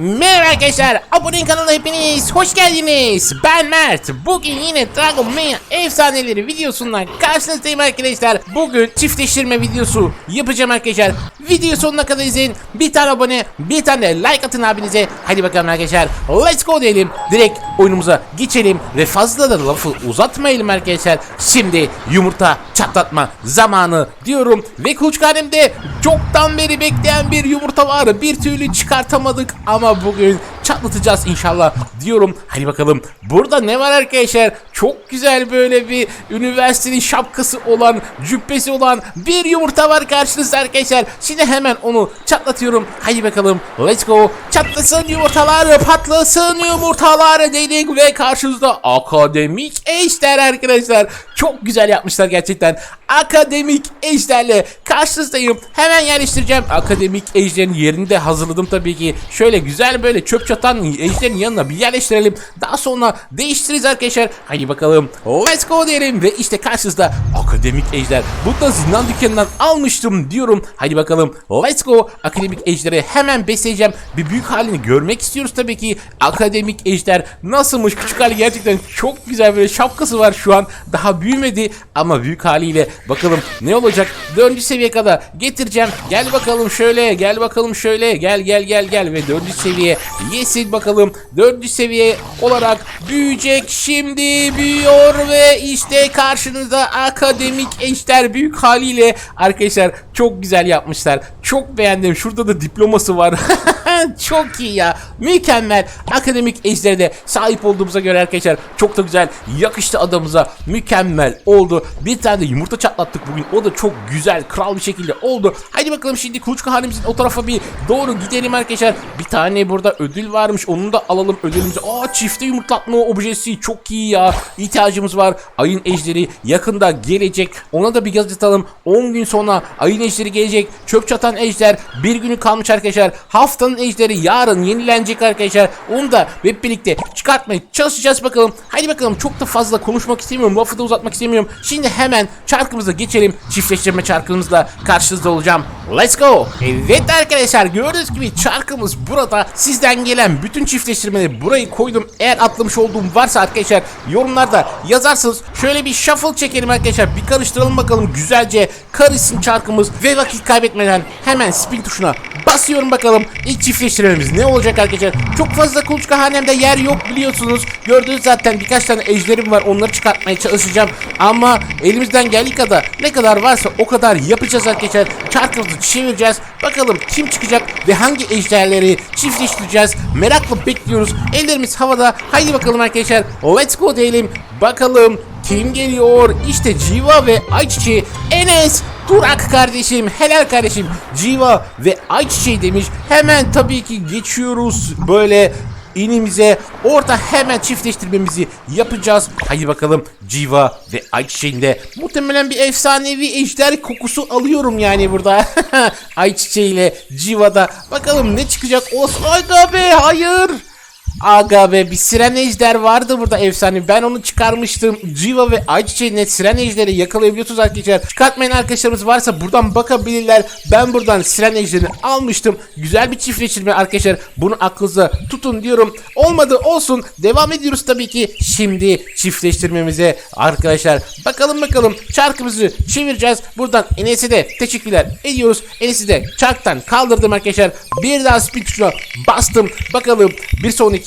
Merhaba arkadaşlar, abone kanalına hepiniz hoş geldiniz. Ben Mert. Bugün yine Dragon Mania efsaneleri videosundan karşınızdayım arkadaşlar. Bugün çiftleştirme videosu yapacağım arkadaşlar. Video sonuna kadar izleyin. Bir tane abone, bir tane de like atın abinize. Hadi bakalım arkadaşlar. Let's go diyelim. Direkt oyunumuza geçelim ve fazla da lafı uzatmayalım arkadaşlar. Şimdi yumurta çatlatma zamanı diyorum ve kuluçkanemde çoktan beri bekleyen bir yumurta var. Bir türlü çıkartamadık ama bugün çatlatacağız inşallah diyorum. Hadi bakalım. Burada ne var arkadaşlar? Çok güzel böyle bir üniversitenin şapkası olan, cübbesi olan bir yumurta var karşınızda arkadaşlar. Şimdi hemen onu çatlatıyorum. Hadi bakalım. Let's go. Çatlasın yumurtalar, patlasın yumurtalar dedik ve karşınızda akademik ejder arkadaşlar. Çok güzel yapmışlar gerçekten. Akademik ejderle karşınızdayım. Hemen yerleştireceğim. Akademik ejderin yerini de hazırladım tabii ki. Şöyle güzel böyle çöp çatan ejderin yanına bir yerleştirelim. Daha sonra değiştiririz arkadaşlar. Hadi bakalım. Let's go diyelim. Ve işte karşınızda akademik ejder. Bu da zindan dükkanından almıştım diyorum. Hadi bakalım. Let's go. Akademik ejderi hemen besleyeceğim. Bir büyük halini görmek istiyoruz tabii ki. Akademik ejder nasılmış? Küçük hali gerçekten çok güzel böyle şapkası var şu an. Daha büyümedi ama büyük haliyle bakalım ne olacak? Dördüncü seviye kadar getireceğim. Gel bakalım şöyle, gel bakalım şöyle. Gel gel gel gel ve dördüncü seviye yesin bakalım. Dördüncü seviye olarak büyüyecek. Şimdi büyüyor ve işte karşınızda akademik ejder büyük haliyle arkadaşlar çok güzel yapmışlar. Çok beğendim. Şurada da diploması var. çok iyi ya. Mükemmel. Akademik ejderde sahip olduğumuza göre arkadaşlar çok da güzel yakıştı adamıza. Mükemmel oldu. Bir tane de yumurta çatlattık bugün. O da çok güzel, kral bir şekilde oldu. Haydi bakalım şimdi kuluçka halimizin o tarafa bir doğru gidelim arkadaşlar. Bir tane burada ödül varmış. Onu da alalım ödülümüzü. Aa çifte yumurtlatma objesi çok iyi ya. İhtiyacımız var. Ayın ejderi yakında gelecek. Ona da bir gaz atalım. 10 gün sonra ayın ejderi gelecek. Çöp çatan ejder bir günü kalmış arkadaşlar. Haftanın ejderi yarın yenilenecek arkadaşlar. Onu da hep birlikte çıkartmaya çalışacağız bakalım. Haydi bakalım çok da fazla konuşmak istemiyorum. Lafı da uzatmak istemiyorum. Şimdi hemen çarkımıza geçelim. Çiftleştirme çarkımızla karşınızda olacağım. Let's go. Evet arkadaşlar gördüğünüz gibi çarkımız burada. Sizden gelen bütün çiftleştirmeleri burayı koydum. Eğer atlamış olduğum varsa arkadaşlar yorumlarda yazarsınız. Şöyle bir shuffle çekelim arkadaşlar. Bir karıştıralım bakalım güzelce karışsın çarkımız ve vakit kaybetmeden hemen spin tuşuna basıyorum bakalım. İlk çiftleştirmemiz ne olacak arkadaşlar? Çok fazla kuluçka hanemde yer yok biliyorsunuz. Gördüğünüz zaten birkaç tane ejderim var. Onları çıkartmaya çalışacağım. Ama elimizden geldiği kadar ne kadar varsa o kadar yapacağız arkadaşlar. Çarkımızı çevireceğiz. Bakalım kim çıkacak ve hangi ejderleri çiftleştireceğiz. Merakla bekliyoruz. Ellerimiz havada. Haydi bakalım arkadaşlar. Let's go diyelim. Bakalım kim geliyor? İşte Civa ve Ayçiçeği. Enes Durak kardeşim, helal kardeşim. Civa ve Ayçiçeği demiş. Hemen tabii ki geçiyoruz böyle inimize. Orada hemen çiftleştirmemizi yapacağız. Haydi bakalım Civa ve Ayçiçeği'nde muhtemelen bir efsanevi ejder kokusu alıyorum yani burada. Ayçiçeği ile Civa'da. Bakalım ne çıkacak? Os Aga be hayır. Aga be bir siren ejder vardı burada efsane. Ben onu çıkarmıştım. Civa ve Ayçiçeği'ne siren ejderi yakalayabiliyorsunuz arkadaşlar. Çıkartmayan arkadaşlarımız varsa buradan bakabilirler. Ben buradan siren ejderini almıştım. Güzel bir çiftleştirme arkadaşlar. Bunu aklınıza tutun diyorum. Olmadı olsun. Devam ediyoruz tabii ki. Şimdi çiftleştirmemize arkadaşlar. Bakalım bakalım çarkımızı çevireceğiz. Buradan Enes'e de teşekkürler ediyoruz. Enes'i de çarktan kaldırdım arkadaşlar. Bir daha spin tuşuna bastım. Bakalım bir sonraki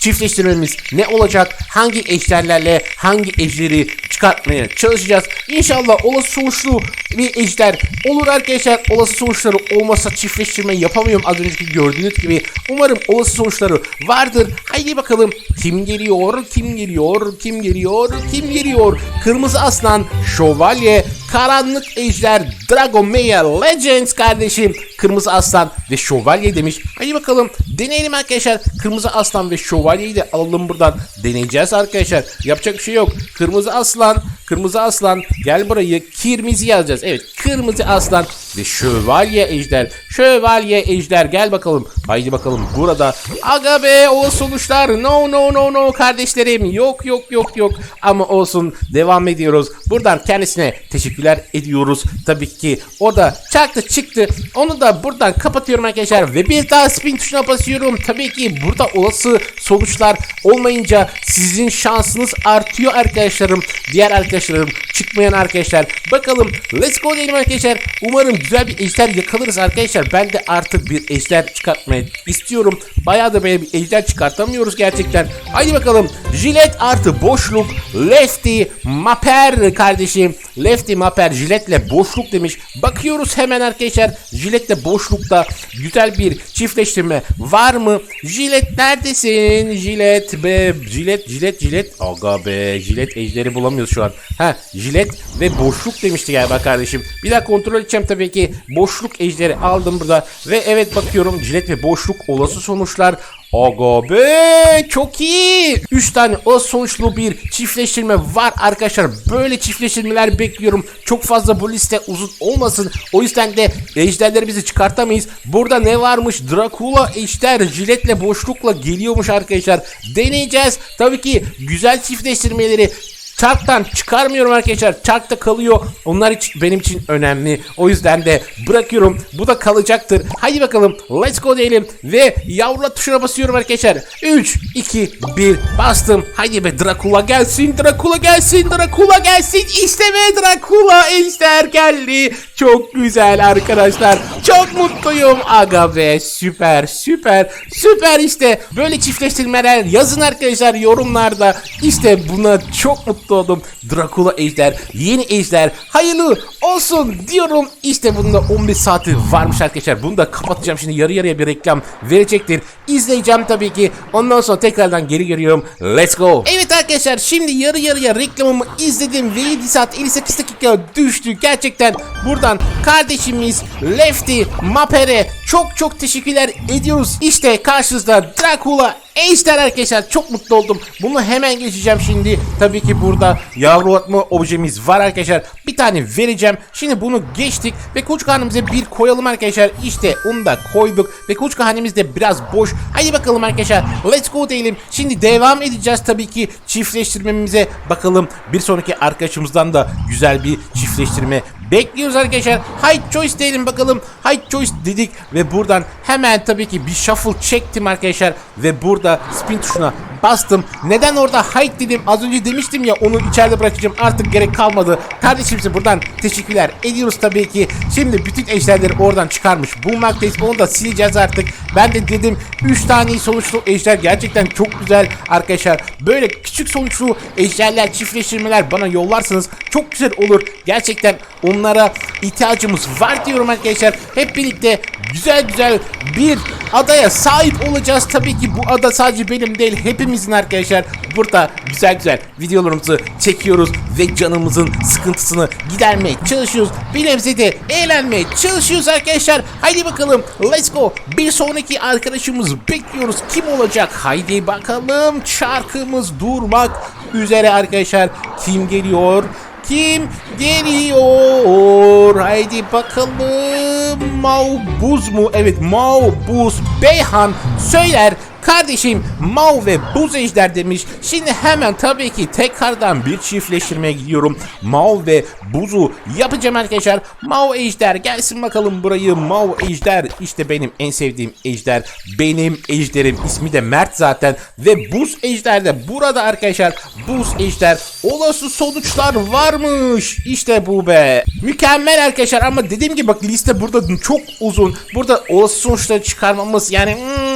çiftleştirmemiz ne olacak? Hangi ejderlerle hangi ejderi çıkartmaya çalışacağız? İnşallah olası sonuçlu bir ejder olur arkadaşlar. Olası sonuçları olmasa çiftleştirme yapamıyorum az önceki gördüğünüz gibi. Umarım olası sonuçları vardır. Haydi bakalım kim geliyor? Kim geliyor? Kim geliyor? Kim geliyor? Kırmızı aslan, şövalye, karanlık ejder, Dragon Maya Legends kardeşim. Kırmızı aslan ve şövalye demiş. Hadi bakalım deneyelim arkadaşlar. Kırmızı aslan ve şövalyeyi de alalım buradan. Deneyeceğiz arkadaşlar. Yapacak bir şey yok. Kırmızı aslan, kırmızı aslan gel burayı. Kırmızı yazacağız. Evet kırmızı aslan ve şövalye ejder. Şövalye ejder gel bakalım. Haydi bakalım burada. Aga be o sonuçlar. No no no no kardeşlerim. Yok yok yok yok. Ama olsun devam ediyoruz. Buradan kendisine teşekkürler ediyoruz. Tabii ki o da çaktı çıktı. Onu da buradan kapatıyorum arkadaşlar ve bir daha spin tuşuna basıyorum. Tabii ki burada olası sonuçlar olmayınca sizin şansınız artıyor arkadaşlarım. Diğer arkadaşlarım çıkmayan arkadaşlar. Bakalım let's go diyelim arkadaşlar. Umarım güzel bir ejder yakalarız arkadaşlar. Ben de artık bir ejder çıkartmayı istiyorum. Bayağı da böyle bir ejder çıkartamıyoruz gerçekten. Haydi bakalım. Jilet artı boşluk. Lefty Maper kardeşim. Lefty Maper jiletle boşluk demiş. Bakıyoruz hemen arkadaşlar. Jiletle boşlukta güzel bir çiftleştirme var mı? Jilet neredesin? Jilet be. Jilet jilet jilet. Aga be. Jilet ejderi bulamıyoruz şu an. Ha jilet ve boşluk demişti galiba kardeşim. Bir daha kontrol edeceğim tabii ki. Boşluk ejderi aldım burada. Ve evet bakıyorum jilet ve boşluk olası sonuçlar. Aga be çok iyi. 3 tane o sonuçlu bir çiftleştirme var arkadaşlar. Böyle çiftleştirmeler bekliyorum. Çok fazla bu liste uzun olmasın. O yüzden de ejderlerimizi çıkartamayız. Burada ne varmış? Dracula ejder jiletle boşlukla geliyormuş arkadaşlar. Deneyeceğiz. Tabii ki güzel çiftleştirmeleri Çarktan çıkarmıyorum arkadaşlar. Çarkta kalıyor. Onlar için benim için önemli. O yüzden de bırakıyorum. Bu da kalacaktır. Haydi bakalım. Let's go diyelim. Ve yavrula tuşuna basıyorum arkadaşlar. 3, 2, 1 bastım. Haydi be Dracula gelsin. Dracula gelsin. Dracula gelsin. İşte be Dracula ejder geldi. Çok güzel arkadaşlar. Çok mutluyum. Aga be süper süper süper işte. Böyle çiftleştirmeler yazın arkadaşlar yorumlarda. İşte buna çok mutlu oldum. Dracula ejder, yeni ejder, hayırlı olsun diyorum. İşte bunun da 15 saati varmış arkadaşlar. Bunu da kapatacağım şimdi yarı yarıya bir reklam verecektir. İzleyeceğim tabii ki. Ondan sonra tekrardan geri geliyorum. Let's go. Evet arkadaşlar şimdi yarı yarıya reklamımı izledim ve 7 saat 58 dakika düştü. Gerçekten buradan kardeşimiz Lefty Maper'e çok çok teşekkürler ediyoruz. İşte karşınızda Dracula Ejder arkadaşlar çok mutlu oldum. Bunu hemen geçeceğim şimdi. Tabii ki burada yavrulatma objemiz var arkadaşlar. Bir tane vereceğim. Şimdi bunu geçtik ve kuluçka hanemize bir koyalım arkadaşlar. İşte onu da koyduk ve kuluçka hanemiz de biraz boş. Hadi bakalım arkadaşlar. Let's go diyelim. Şimdi devam edeceğiz tabii ki çiftleştirmemize. Bakalım bir sonraki arkadaşımızdan da güzel bir çiftleştirme Bekliyoruz arkadaşlar. Hide choice diyelim bakalım. Hide choice dedik ve buradan hemen tabii ki bir shuffle çektim arkadaşlar ve burada spin tuşuna bastım. Neden orada hide dedim? Az önce demiştim ya onu içeride bırakacağım. Artık gerek kalmadı. Kardeşimize buradan teşekkürler ediyoruz tabii ki. Şimdi bütün ejderleri oradan çıkarmış bulmaktayız. Onu da sileceğiz artık. Ben de dedim 3 tane sonuçlu ejder gerçekten çok güzel arkadaşlar. Böyle küçük sonuçlu ejderler, çiftleştirmeler bana yollarsanız çok güzel olur. Gerçekten onlara ihtiyacımız var diyorum arkadaşlar. Hep birlikte güzel güzel bir adaya sahip olacağız. Tabii ki bu ada sadece benim değil hepimizin arkadaşlar. Burada güzel güzel videolarımızı çekiyoruz ve canımızın sıkıntısını gidermeye çalışıyoruz. Bir nebze de eğlenmeye çalışıyoruz arkadaşlar. Haydi bakalım let's go. Bir sonraki arkadaşımız bekliyoruz. Kim olacak? Haydi bakalım. Şarkımız durmak üzere arkadaşlar. Kim geliyor? Kim geliyor? Haydi bakalım. Maubuz mu? Evet Maubuz Beyhan söyler. Kardeşim Mao ve Buz Ejder demiş. Şimdi hemen tabii ki tekrardan bir çiftleştirmeye gidiyorum. Mao ve Buz'u yapacağım arkadaşlar. Mao Ejder gelsin bakalım burayı. Mao Ejder işte benim en sevdiğim ejder. Benim ejderim ismi de Mert zaten. Ve Buz Ejder de burada arkadaşlar. Buz Ejder olası sonuçlar varmış. İşte bu be. Mükemmel arkadaşlar ama dediğim gibi bak liste burada çok uzun. Burada olası sonuçları çıkarmamız yani hmm,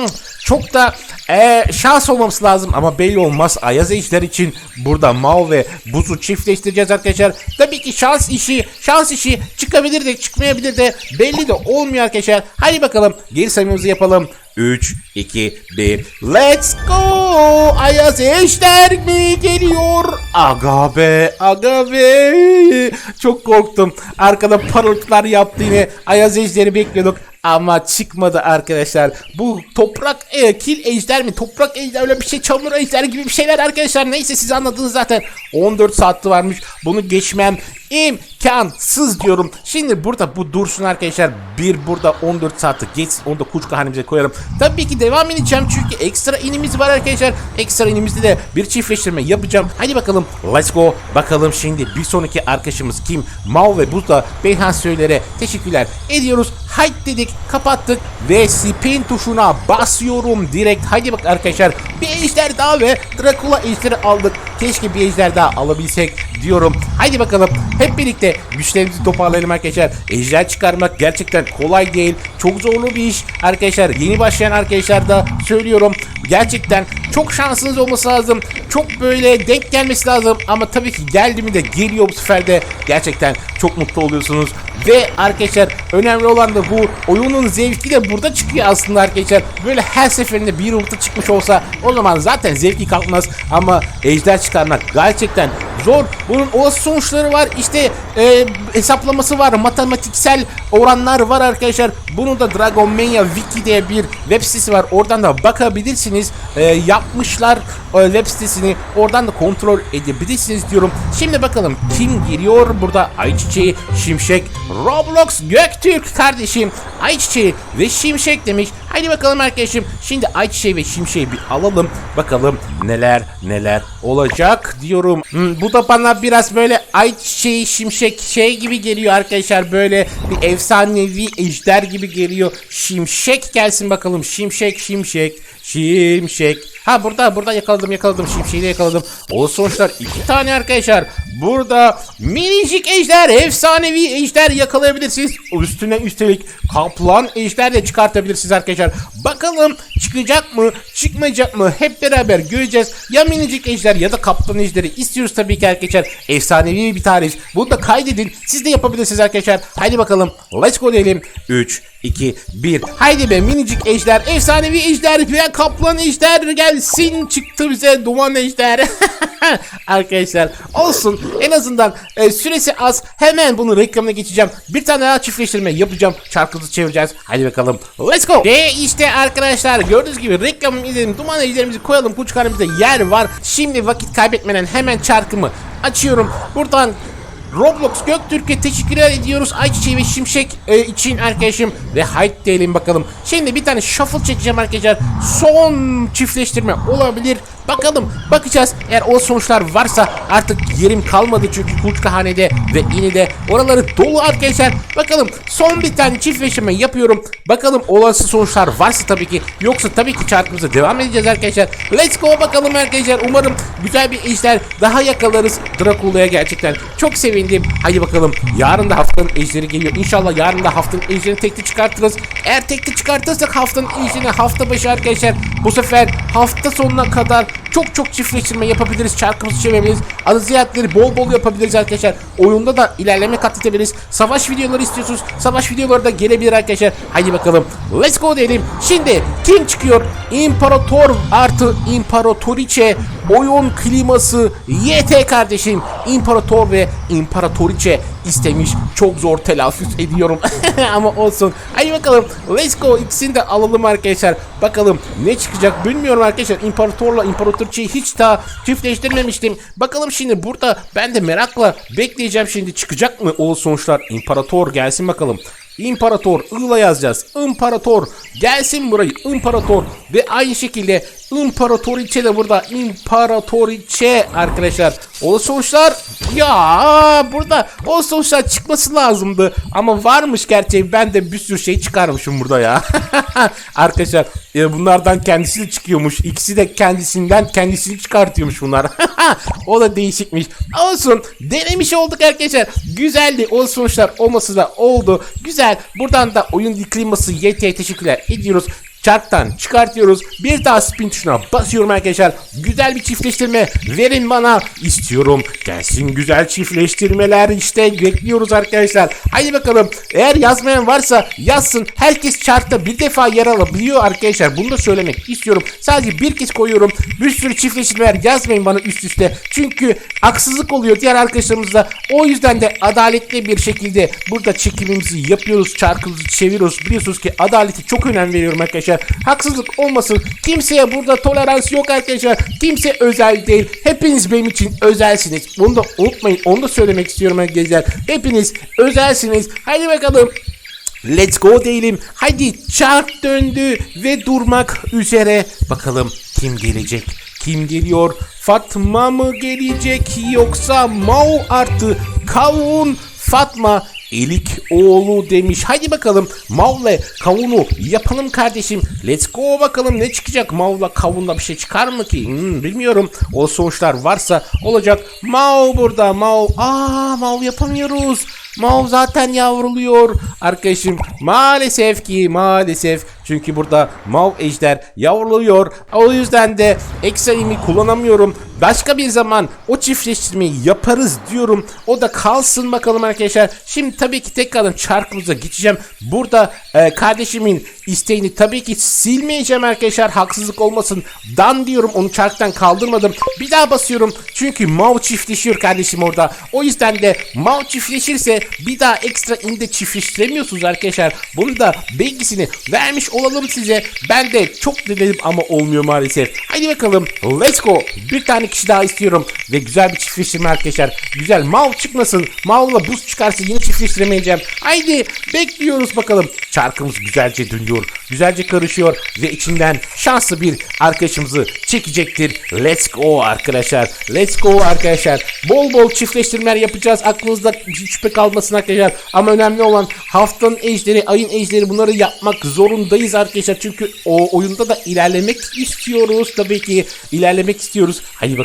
çok da eee, şans olmamız lazım ama belli olmaz. Ayaz Ejder için burada Mao ve Buz'u çiftleştireceğiz arkadaşlar. Tabii ki şans işi, şans işi çıkabilir de çıkmayabilir de belli de olmuyor arkadaşlar. Hadi bakalım geri sayımımızı yapalım. 3, 2, 1, let's go! Ayaz Ejder mi geliyor? Aga be, aga be. Çok korktum. Arkada parıltılar yaptı yine. Ayaz Ejder'i bekliyorduk. Ama çıkmadı arkadaşlar. Bu toprak e, kil ejder mi? Toprak ejder öyle bir şey çamur ejder gibi bir şeyler arkadaşlar. Neyse siz anladınız zaten. 14 saati varmış. Bunu geçmem imkansız diyorum. Şimdi burada bu dursun arkadaşlar. Bir burada 14 saati geçsin. Onu da kuluçka halimize koyarım. Tabii ki devam edeceğim çünkü ekstra inimiz var arkadaşlar. Ekstra inimizde de bir çiftleştirme yapacağım. Hadi bakalım let's go. Bakalım şimdi bir sonraki arkadaşımız kim? Mao ve Buzda Beyhan Söyler'e teşekkürler ediyoruz. Hide dedik kapattık ve spin tuşuna basıyorum direkt. Hadi bak arkadaşlar bir ejder daha ve Dracula ejderi aldık. Keşke bir ejder daha alabilsek diyorum. Haydi bakalım hep birlikte güçlerimizi toparlayalım arkadaşlar. Ejder çıkarmak gerçekten kolay değil. Çok zorlu bir iş arkadaşlar. Yeni başlayan arkadaşlar da söylüyorum. Gerçekten çok şansınız olması lazım. Çok böyle denk gelmesi lazım. Ama tabii ki geldi mi de geliyor bu sefer de gerçekten çok mutlu oluyorsunuz. Ve arkadaşlar önemli olan da bu oyunun zevki de burada çıkıyor aslında arkadaşlar. Böyle her seferinde bir yumurta çıkmış olsa o zaman zaten zevki kalkmaz. Ama ejder çıkarmak gerçekten zor. Bunun olası sonuçları var. İşte e, hesaplaması var. Matematiksel oranlar var arkadaşlar. Bunu da Dragon Mania Wiki diye bir web sitesi var. Oradan da bakabilirsiniz. E, yapmışlar e, web sitesini. Oradan da kontrol edebilirsiniz diyorum. Şimdi bakalım kim giriyor? Burada Ayçiçeği, Şimşek, Roblox, Göktürk kardeşim. Ayçiçeği ve Şimşek demiş. Haydi bakalım arkadaşım. Şimdi Ayçiçeği ve Şimşek'i bir alalım. Bakalım neler neler olacak diyorum. Hmm, bu da bana biraz böyle Ayçiçeği, Şimşek şey gibi geliyor arkadaşlar. Böyle bir efsanevi ejder gibi geliyor. Şimşek gelsin bakalım. Şimşek, Şimşek, Şimşek. Ha burada burada yakaladım yakaladım şimşeği de yakaladım. O sonuçlar iki tane arkadaşlar. Burada minicik ejder efsanevi ejder yakalayabilirsiniz. Üstüne üstelik kaplan ejder de çıkartabilirsiniz arkadaşlar. Bakalım çıkacak mı çıkmayacak mı hep beraber göreceğiz. Ya minicik ejder ya da kaplan ejderi istiyoruz tabii ki arkadaşlar. Efsanevi bir tarih. Bunu da kaydedin. Siz de yapabilirsiniz arkadaşlar. Haydi bakalım. Let's go diyelim. 3, 2, 1. Haydi be minicik ejder, efsanevi ejder ve kaplan ejder gelsin. Çıktı bize duman ejder. Arkadaşlar olsun. En azından e, süresi az. Hemen bunu reklamına geçeceğim. Bir tane daha çiftleştirme yapacağım. Çarkımızı çevireceğiz. Hadi bakalım. Let's go. Ve işte arkadaşlar gördüğünüz gibi reklamımı izledim. Duman ejderimizi koyalım. Kuçkarımızda yer var. Şimdi vakit kaybetmeden hemen çarkımı açıyorum. Buradan Roblox Göktürk'e teşekkür ediyoruz Ayçiçeği ve Şimşek e, için arkadaşım ve haydi diyelim bakalım. Şimdi bir tane shuffle çekeceğim arkadaşlar. Son çiftleştirme olabilir. Bakalım bakacağız. Eğer o sonuçlar varsa artık yerim kalmadı çünkü Kuluçkahane'de ve İni'de oraları dolu arkadaşlar. Bakalım son bir tane çiftleştirme yapıyorum. Bakalım olası sonuçlar varsa tabii ki. Yoksa tabii ki çarkımıza devam edeceğiz arkadaşlar. Let's go bakalım arkadaşlar. Umarım güzel bir ejder daha yakalarız. Dracula'ya gerçekten çok sevindim. Hadi bakalım. Yarın da haftanın ejderi geliyor. İnşallah yarın da haftanın ejderini tekli çıkartırız. Eğer tekli çıkartırsak haftanın ejderini hafta başı arkadaşlar. Bu sefer hafta sonuna kadar çok çok çiftleştirme yapabiliriz. Çarkımızı çevirebiliriz. Adı ziyaretleri bol bol yapabiliriz arkadaşlar. Oyunda da ilerleme kat edebiliriz. Savaş videoları istiyorsunuz. Savaş videoları da gelebilir arkadaşlar. Haydi bakalım. Let's go diyelim. Şimdi kim çıkıyor? İmparator artı İmparatoriçe oyun kliması YT kardeşim. İmparator ve İmparatoriçe istemiş. Çok zor telaffuz ediyorum. Ama olsun. Haydi bakalım. Let's go. İkisini de alalım arkadaşlar. Bakalım ne çıkacak bilmiyorum arkadaşlar. İmparatorla İmparatoriçeyi hiç daha çiftleştirmemiştim. Bakalım şimdi burada ben de merakla bekleyeceğim şimdi çıkacak mı o sonuçlar. İmparator gelsin bakalım. İmparator ığla yazacağız. İmparator gelsin burayı. İmparator ve aynı şekilde İmparatoriçe de burada. İmparatoriçe arkadaşlar. O sonuçlar ya burada o sonuçlar çıkması lazımdı. Ama varmış gerçeği. Ben de bir sürü şey çıkarmışım burada ya. arkadaşlar e, bunlardan kendisi de çıkıyormuş. İkisi de kendisinden kendisini çıkartıyormuş bunlar. o da değişikmiş. Olsun. Denemiş olduk arkadaşlar. Güzeldi. O sonuçlar olması da oldu. Güzel. Buradan da oyun kliması YT'ye teşekkürler ediyoruz. Çarktan çıkartıyoruz. Bir daha spin tuşuna basıyorum arkadaşlar. Güzel bir çiftleştirme verin bana. istiyorum. Gelsin güzel çiftleştirmeler işte bekliyoruz arkadaşlar. Haydi bakalım. Eğer yazmayan varsa yazsın. Herkes çarkta bir defa yer alabiliyor arkadaşlar. Bunu da söylemek istiyorum. Sadece bir kez koyuyorum. Bir sürü çiftleştirmeler yazmayın bana üst üste. Çünkü haksızlık oluyor diğer arkadaşlarımızla. O yüzden de adaletli bir şekilde burada çekimimizi yapıyoruz. Çarkımızı çeviriyoruz. Biliyorsunuz ki adaleti çok önem veriyorum arkadaşlar. Haksızlık olmasın. Kimseye burada tolerans yok arkadaşlar. Kimse özel değil. Hepiniz benim için özelsiniz. Bunu da unutmayın. Onu da söylemek istiyorum arkadaşlar. Hepiniz özelsiniz. Haydi bakalım. Let's go diyelim. Haydi çark döndü ve durmak üzere. Bakalım kim gelecek? Kim geliyor? Fatma mı gelecek yoksa Mao artı Kavun Fatma Elik oğlu demiş. Hadi bakalım Mav'la kavunu yapalım kardeşim. Let's go bakalım ne çıkacak Mav'la kavunla bir şey çıkar mı ki? Hmm, bilmiyorum. O sonuçlar varsa olacak. Mav burada Mav. Aa Mav yapamıyoruz. Mav zaten yavruluyor. Arkadaşım maalesef ki maalesef. Çünkü burada Mav ejder yavruluyor. O yüzden de eksenimi kullanamıyorum. Başka bir zaman o çiftleştirmeyi yaparız diyorum. O da kalsın bakalım arkadaşlar. Şimdi tabii ki tekrardan çarkımıza geçeceğim. Burada e, kardeşimin isteğini tabii ki silmeyeceğim arkadaşlar. Haksızlık olmasın. Dan diyorum onu çarktan kaldırmadım. Bir daha basıyorum. Çünkü Mav çiftleşiyor kardeşim orada. O yüzden de Mav çiftleşirse bir daha ekstra inde çiftleştiremiyorsunuz arkadaşlar. Bunu da bilgisini vermiş olalım size. Ben de çok denedim ama olmuyor maalesef. Hadi bakalım let's go. Bir tane kişi daha istiyorum. Ve güzel bir çiftleştirme arkadaşlar. Güzel mav çıkmasın. Mavla buz çıkarsa yine çiftleştiremeyeceğim. Haydi bekliyoruz bakalım. Çarkımız güzelce dönüyor. Güzelce karışıyor. Ve içinden şanslı bir arkadaşımızı çekecektir. Let's go arkadaşlar. Let's go arkadaşlar. Bol bol çiftleştirmeler yapacağız. Aklınızda şüphe kalmasın arkadaşlar. Ama önemli olan haftanın ejderi, ayın ejderi bunları yapmak zorundayız arkadaşlar. Çünkü o oyunda da ilerlemek istiyoruz. Tabii ki ilerlemek istiyoruz. Hadi.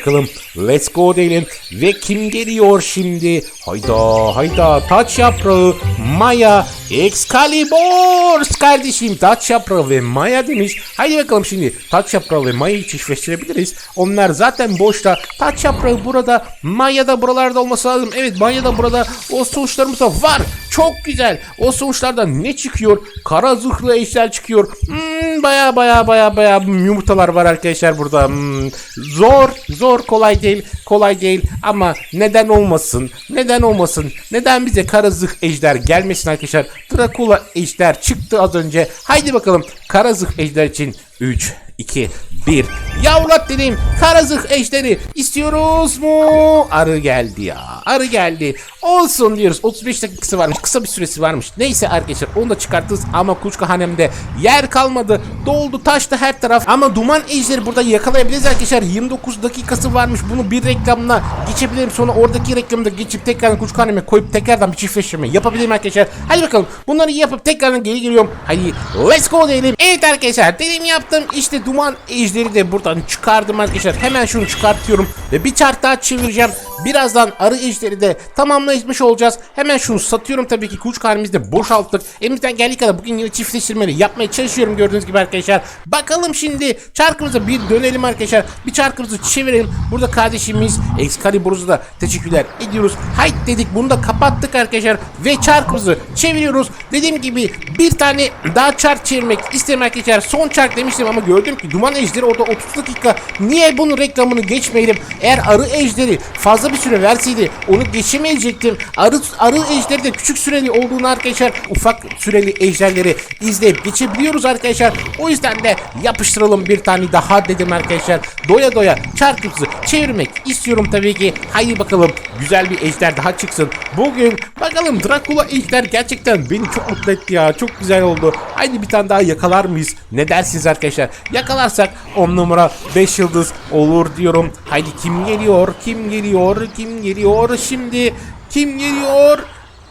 Let's go diyelim. Ve kim geliyor şimdi? Hayda hayda. Taç yaprağı. Maya. Excalibur. Kardeşim taç yaprağı ve Maya demiş. Hadi bakalım şimdi. Taç yaprağı ve Maya'yı çiftleştirebiliriz. Onlar zaten boşta. Taç yaprağı burada. Maya da buralarda olması lazım. Evet Maya da burada. O sonuçlarımız da var. Çok güzel. O sonuçlardan ne çıkıyor? Kara zırhlı eşler çıkıyor. Hmm, baya baya baya baya yumurtalar var arkadaşlar burada. Hmm, zor, zor, kolay değil, kolay değil. Ama neden olmasın? Neden olmasın? Neden bize kara zırh ejder gelmesin arkadaşlar? Dracula ejder çıktı az önce. Haydi bakalım kara zırh ejder için 3, 2, 1. Yavrulat dedim. Kara zırh ejderi istiyoruz mu? Arı geldi ya. Arı geldi. Olsun diyoruz. 35 dakikası varmış. Kısa bir süresi varmış. Neyse arkadaşlar onu da çıkartırız ama kuşka hanemde yer kalmadı. Doldu taştı her taraf. Ama duman ejderi burada yakalayabiliriz arkadaşlar. 29 dakikası varmış. Bunu bir reklamla geçebilirim. Sonra oradaki reklamda geçip tekrar kuşka haneme koyup tekrardan bir çiftleştirme yapabilirim arkadaşlar. Hadi bakalım. Bunları yapıp tekrardan geri geliyorum. Hadi let's go diyelim. Evet arkadaşlar dediğim yaptım. İşte duman ejderi de buradan çıkardım arkadaşlar. Hemen şunu çıkartıyorum ve bir çark daha çevireceğim. Birazdan arı ejderi de tamamlamış olacağız. Hemen şunu satıyorum tabii ki kuş karnımızı boşalttık. Elimizden geldiği kadar bugün yine çiftleştirmeleri yapmaya çalışıyorum gördüğünüz gibi arkadaşlar. Bakalım şimdi çarkımıza bir dönelim arkadaşlar. Bir çarkımızı çevirelim. Burada kardeşimiz Excalibur'u da teşekkürler ediyoruz. Hayt dedik bunu da kapattık arkadaşlar. Ve çarkımızı çeviriyoruz. Dediğim gibi bir tane daha çark çevirmek istedim arkadaşlar. Son çark demiştim ama gördüm ki duman ejderi orada 30 dakika. Niye bunun reklamını geçmeyelim? Eğer arı ejderi fazla bir süre verseydi onu geçemeyecektim. Arı, arı ejderi de küçük süreli olduğunu arkadaşlar ufak süreli ejderleri izleyip geçebiliyoruz arkadaşlar. O yüzden de yapıştıralım bir tane daha dedim arkadaşlar. Doya doya çarkımızı çevirmek istiyorum tabii ki. Haydi bakalım güzel bir ejder daha çıksın. Bugün bakalım Dracula ejder gerçekten beni çok mutlu etti ya. Çok güzel oldu. Haydi bir tane daha yakalar mıyız? Ne dersiniz arkadaşlar? Yakalarsak 10 numara 5 yıldız olur diyorum. Haydi kim geliyor? Kim geliyor? Kim geliyor? Şimdi kim geliyor?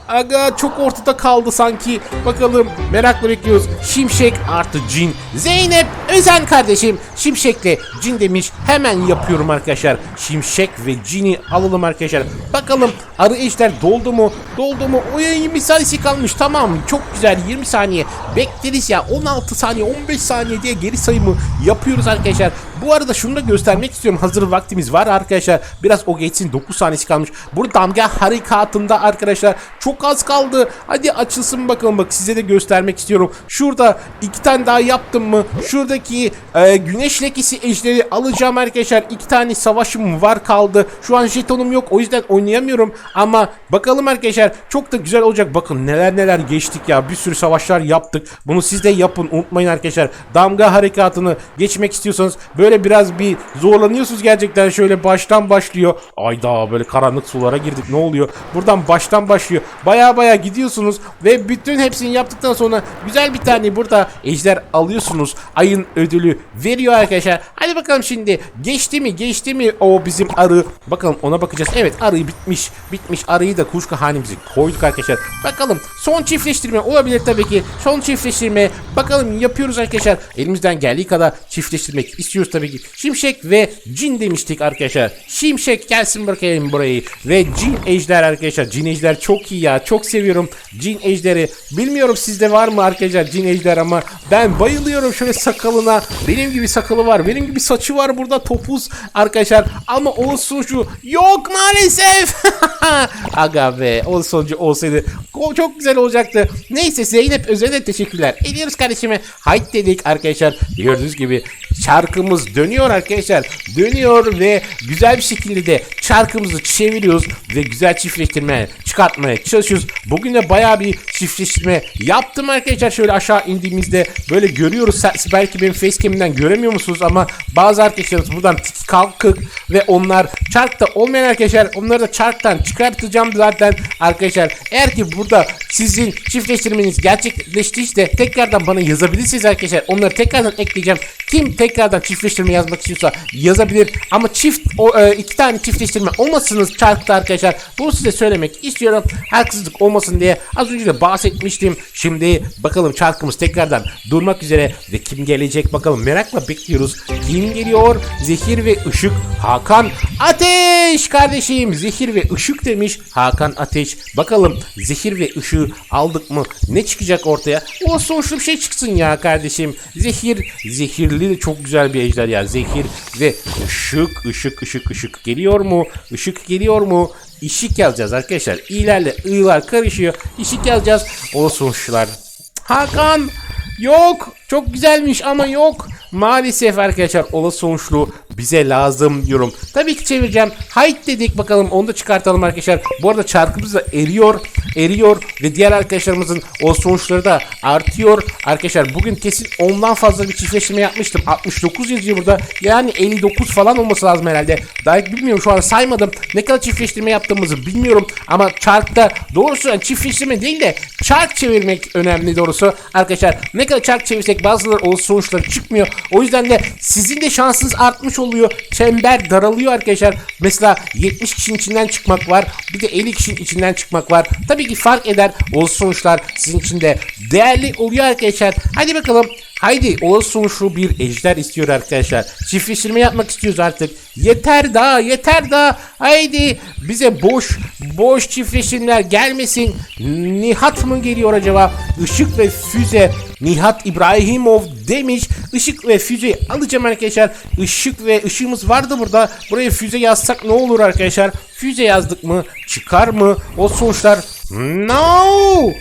Aga çok ortada kaldı sanki. Bakalım merakla bekliyoruz. Şimşek artı cin. Zeynep Özen kardeşim. Şimşekle cin demiş. Hemen yapıyorum arkadaşlar. Şimşek ve cini alalım arkadaşlar. Bakalım arı eşler doldu mu? Doldu mu? Oya 20 saniyesi kalmış. Tamam çok güzel 20 saniye. Bekleriz ya 16 saniye 15 saniye diye geri sayımı yapıyoruz arkadaşlar. Bu arada şunu da göstermek istiyorum. Hazır vaktimiz var arkadaşlar. Biraz o geçsin 9 saniyesi kalmış. Burada damga harekatında arkadaşlar çok az kaldı. Hadi açılsın bakalım bak size de göstermek istiyorum. Şurada iki tane daha yaptım mı? Şuradaki e, güneş lekesi ejderi alacağım arkadaşlar. İki tane savaşım var kaldı. Şu an jetonum yok o yüzden oynayamıyorum. Ama bakalım arkadaşlar çok da güzel olacak. Bakın neler neler geçtik ya. Bir sürü savaşlar yaptık. Bunu siz de yapın unutmayın arkadaşlar. Damga harekatını geçmek istiyorsanız böyle böyle biraz bir zorlanıyorsunuz gerçekten şöyle baştan başlıyor. Ayda böyle karanlık sulara girdik ne oluyor? Buradan baştan başlıyor. Baya baya gidiyorsunuz ve bütün hepsini yaptıktan sonra güzel bir tane burada ejder alıyorsunuz. Ayın ödülü veriyor arkadaşlar. Hadi bakalım şimdi geçti mi geçti mi o bizim arı. Bakalım ona bakacağız. Evet arı bitmiş. Bitmiş arıyı da kuşku hanemize koyduk arkadaşlar. Bakalım son çiftleştirme olabilir tabii ki. Son çiftleştirme bakalım yapıyoruz arkadaşlar. Elimizden geldiği kadar çiftleştirmek istiyoruz tabii ki. Şimşek ve cin demiştik arkadaşlar. Şimşek gelsin bakayım burayı. Ve cin ejder arkadaşlar. Cin ejder çok iyi ya. Çok seviyorum cin ejderi. Bilmiyorum sizde var mı arkadaşlar cin ejder ama ben bayılıyorum şöyle sakalına. Benim gibi sakalı var. Benim gibi saçı var burada topuz arkadaşlar. Ama o sonucu yok maalesef. Aga be o sonucu olsaydı çok güzel olacaktı. Neyse Zeynep Özel'e teşekkürler. Ediyoruz kardeşime. Hayt dedik arkadaşlar. Gördüğünüz gibi çarkımız dönüyor arkadaşlar. Dönüyor ve güzel bir şekilde de çarkımızı çeviriyoruz ve güzel çiftleştirme çıkartmaya çalışıyoruz. Bugün de bayağı bir çiftleştirme yaptım arkadaşlar. Şöyle aşağı indiğimizde böyle görüyoruz. Belki benim facecam'imden göremiyor musunuz ama bazı arkadaşlarımız buradan kalkık ve onlar çarkta olmayan arkadaşlar onları da çarktan çıkartacağım zaten arkadaşlar. Eğer ki burada sizin çiftleştirmeniz gerçekleştiyse tekrardan bana yazabilirsiniz arkadaşlar. Onları tekrardan ekleyeceğim. Kim tekrardan çiftleştirme yazmak istiyorsa yazabilir. Ama çift o e, iki tane çiftleştirme olmasınız çarkta arkadaşlar. Bunu size söylemek istiyorum. Haksızlık olmasın diye az önce de bahsetmiştim. Şimdi bakalım çarkımız tekrardan durmak üzere ve kim gelecek bakalım merakla bekliyoruz. Kim geliyor? Zehir ve ışık Hakan Ateş kardeşim. Zehir ve ışık demiş Hakan Ateş. Bakalım zehir ve ışığı aldık mı? Ne çıkacak ortaya? O sonuçlu bir şey çıksın ya kardeşim. Zehir, zehirli de çok güzel bir ejder ya. Zehir ve ışık, ışık, ışık, ışık geliyor mu? Işık geliyor mu? İşik yazacağız arkadaşlar. İ'lerle ı'lar karışıyor. İşik yazacağız. O sonuçlar. Hakan yok. Çok güzelmiş ama yok. Maalesef arkadaşlar olası sonuçlu bize lazım diyorum. Tabii ki çevireceğim. Hayt dedik bakalım onu da çıkartalım arkadaşlar. Bu arada çarkımız da eriyor. Eriyor ve diğer arkadaşlarımızın o sonuçları da artıyor. Arkadaşlar bugün kesin ondan fazla bir çiftleştirme yapmıştım. 69 yazıyor burada. Yani 59 falan olması lazım herhalde. Daha bilmiyorum şu an saymadım. Ne kadar çiftleştirme yaptığımızı bilmiyorum. Ama çarkta doğrusu yani çiftleştirme değil de çark çevirmek önemli doğrusu. Arkadaşlar ne kadar çark çevirsek bazıları o sonuçları çıkmıyor. O yüzden de sizin de şansınız artmış oluyor. Çember daralıyor arkadaşlar. Mesela 70 kişinin içinden çıkmak var. Bir de 50 kişinin içinden çıkmak var. Tabii ki fark eder. O sonuçlar sizin için de değerli oluyor arkadaşlar. Hadi bakalım. Haydi olası sonuçlu bir ejder istiyor arkadaşlar. Çiftleştirme yapmak istiyoruz artık. Yeter daha yeter daha. Haydi bize boş boş çiftleştirmeler gelmesin. Nihat mı geliyor acaba? Işık ve füze. Nihat İbrahimov demiş. Işık ve füzeyi alacağım arkadaşlar. Işık ve ışığımız vardı burada. Buraya füze yazsak ne olur arkadaşlar? Füze yazdık mı? Çıkar mı? O sonuçlar No!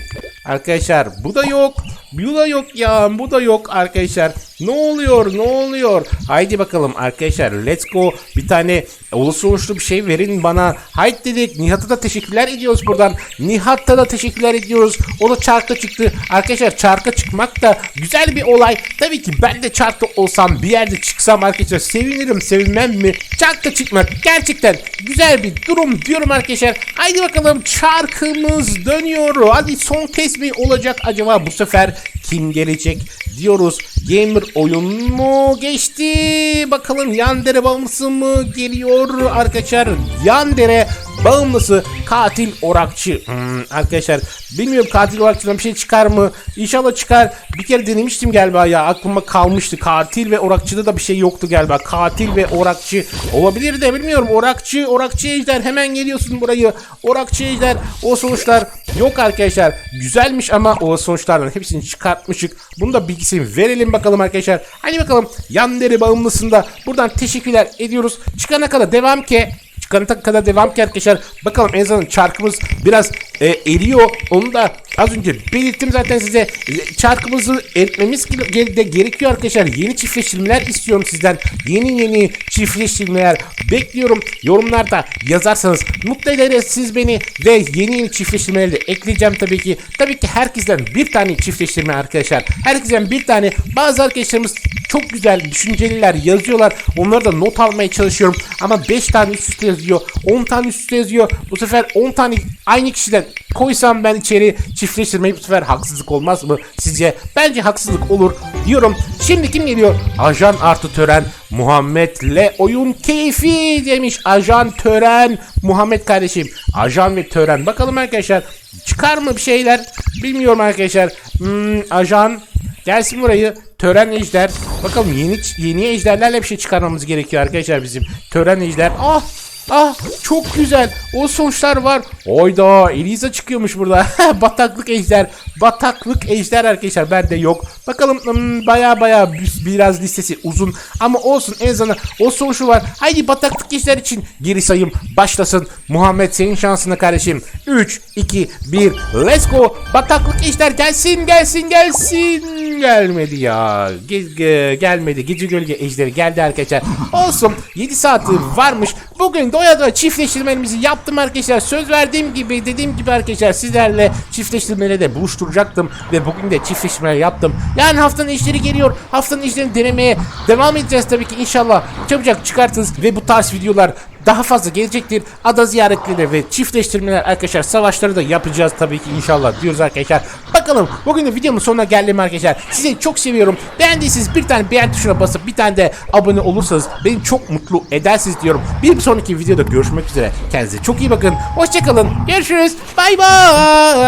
Arkadaşlar bu da yok. Bu da yok ya. Bu da yok arkadaşlar. Ne oluyor? Ne oluyor? Haydi bakalım arkadaşlar. Let's go. Bir tane olası oluşlu bir şey verin bana. Haydi dedik. Nihat'a da teşekkürler ediyoruz buradan. Nihat'a da teşekkürler ediyoruz. O da çarkta çıktı. Arkadaşlar çarka çıkmak da güzel bir olay. Tabii ki ben de çarkta olsam bir yerde çıksam arkadaşlar sevinirim sevinmem mi? Çarkta çıkmak gerçekten güzel bir durum diyorum arkadaşlar. Haydi bakalım çarkımız dönüyor. Hadi son kez mi olacak acaba bu sefer kim gelecek diyoruz. Gamer oyun mu geçti? Bakalım Yandere bağımlısı mı geliyor arkadaşlar? Yandere bağımlısı katil orakçı. Hmm, arkadaşlar bilmiyorum katil orakçıdan bir şey çıkar mı? İnşallah çıkar. Bir kere denemiştim galiba ya aklıma kalmıştı. Katil ve orakçıda da bir şey yoktu galiba. Katil ve orakçı olabilir de bilmiyorum. Orakçı, orakçı ejder hemen geliyorsun burayı. Orakçı ejder o sonuçlar yok arkadaşlar. Güzelmiş ama o sonuçlardan hepsini çıkartmışık. Bunu da bilgisini verelim bakalım arkadaşlar. Hadi bakalım Yandere bağımlısında buradan teşekkürler ediyoruz. Çıkana kadar devam ki çıkana kadar devam ki arkadaşlar. Bakalım en azından çarkımız biraz e, eriyor. Onu da az önce belirttim zaten size. Çarkımızı eritmemiz de gerekiyor arkadaşlar. Yeni çiftleştirmeler istiyorum sizden. Yeni yeni çiftleştirmeler bekliyorum. Yorumlarda yazarsanız mutlu ederiz siz beni ve yeni yeni çiftleştirmeleri de ekleyeceğim tabii ki. Tabii ki herkesten bir tane çiftleştirme arkadaşlar. Herkesten bir tane. Bazı arkadaşlarımız çok güzel düşünceliler yazıyorlar. Onları da not almaya çalışıyorum. Ama 5 tane üst üste yazıyor. 10 tane üst üste yazıyor. Bu sefer 10 tane aynı kişiden koysam ben içeri çiftleştirmeyi bu sefer haksızlık olmaz mı sizce? Bence haksızlık olur diyorum. Şimdi kim geliyor? Ajan artı tören Muhammed'le oyun keyfi demiş. Ajan tören Muhammed kardeşim. Ajan ve tören. Bakalım arkadaşlar çıkar mı bir şeyler? Bilmiyorum arkadaşlar. Hmm, ajan gelsin burayı. Tören ejder. Bakalım yeni yeni ejderlerle bir şey çıkarmamız gerekiyor arkadaşlar bizim. Tören ejder. Ah Ah çok güzel. O sonuçlar var. Oyda Eliza çıkıyormuş burada. Bataklık ejder. Bataklık ejder arkadaşlar bende yok. Bakalım hmm, baya baya bir- biraz listesi uzun ama olsun en azından o sonuçu var. Haydi bataklık ejder için geri sayım başlasın. Muhammed senin şansına kardeşim. 3 2 1 let's go. Bataklık ejder gelsin gelsin gelsin. Gelmedi ya. Ge- ge- gelmedi. Gece gölge ejderi geldi arkadaşlar. Olsun 7 saati varmış. Bugün doya doya çiftleştirmemizi yaptım arkadaşlar. Söz verdiğim gibi dediğim gibi arkadaşlar sizlerle çiftleştirmeleri de buluşturacaktım. Ve bugün de çiftleştirmeleri yaptım. Yani haftanın işleri geliyor. Haftanın işlerini denemeye devam edeceğiz tabii ki inşallah. Çabucak çıkartırız ve bu tarz videolar daha fazla gelecektir. Ada ziyaretleri ve çiftleştirmeler arkadaşlar savaşları da yapacağız tabii ki inşallah diyoruz arkadaşlar. Bakalım bugün de videomun sonuna geldim arkadaşlar. Sizi çok seviyorum. Beğendiyseniz bir tane beğen tuşuna basıp bir tane de abone olursanız beni çok mutlu edersiniz diyorum. Bir sonraki videoda görüşmek üzere. Kendinize çok iyi bakın. Hoşçakalın. Görüşürüz. Bay bay.